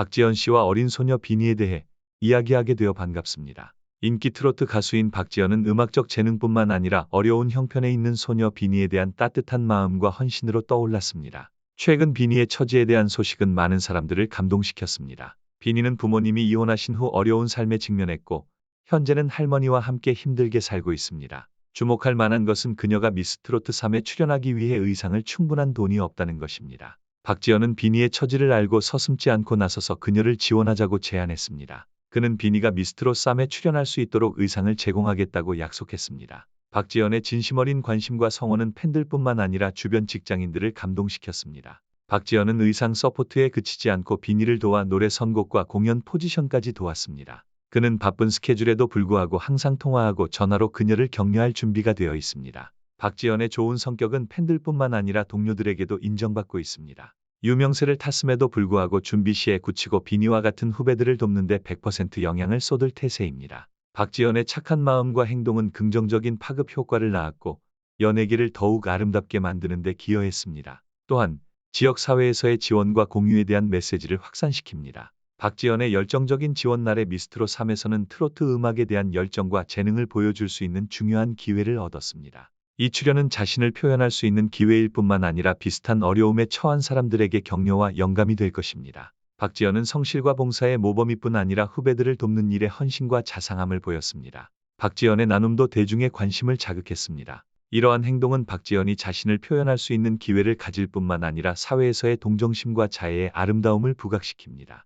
박지연 씨와 어린 소녀 비니에 대해 이야기하게 되어 반갑습니다. 인기 트로트 가수인 박지연은 음악적 재능뿐만 아니라 어려운 형편에 있는 소녀 비니에 대한 따뜻한 마음과 헌신으로 떠올랐습니다. 최근 비니의 처지에 대한 소식은 많은 사람들을 감동시켰습니다. 비니는 부모님이 이혼하신 후 어려운 삶에 직면했고 현재는 할머니와 함께 힘들게 살고 있습니다. 주목할 만한 것은 그녀가 미스트로트 3에 출연하기 위해 의상을 충분한 돈이 없다는 것입니다. 박지연은 비니의 처지를 알고 서슴지 않고 나서서 그녀를 지원하자고 제안했습니다. 그는 비니가 미스트롯 3에 출연할 수 있도록 의상을 제공하겠다고 약속했습니다. 박지연의 진심 어린 관심과 성원은 팬들뿐만 아니라 주변 직장인들을 감동시켰습니다. 박지연은 의상 서포트에 그치지 않고 비니를 도와 노래 선곡과 공연 포지션까지 도왔습니다. 그는 바쁜 스케줄에도 불구하고 항상 통화하고 전화로 그녀를 격려할 준비가 되어 있습니다. 박지연의 좋은 성격은 팬들뿐만 아니라 동료들에게도 인정받고 있습니다. 유명세를 탔음에도 불구하고 준비 시에 굳히고 비니와 같은 후배들을 돕는데 100% 영향을 쏟을 태세입니다. 박지연의 착한 마음과 행동은 긍정적인 파급 효과를 낳았고 연예계를 더욱 아름답게 만드는 데 기여했습니다. 또한 지역 사회에서의 지원과 공유에 대한 메시지를 확산시킵니다. 박지연의 열정적인 지원 날의 미스트로 3에서는 트로트 음악에 대한 열정과 재능을 보여줄 수 있는 중요한 기회를 얻었습니다. 이 출연은 자신을 표현할 수 있는 기회일 뿐만 아니라 비슷한 어려움에 처한 사람들에게 격려와 영감이 될 것입니다. 박지연은 성실과 봉사의 모범이뿐 아니라 후배들을 돕는 일에 헌신과 자상함을 보였습니다. 박지연의 나눔도 대중의 관심을 자극했습니다. 이러한 행동은 박지연이 자신을 표현할 수 있는 기회를 가질 뿐만 아니라 사회에서의 동정심과 자애의 아름다움을 부각시킵니다.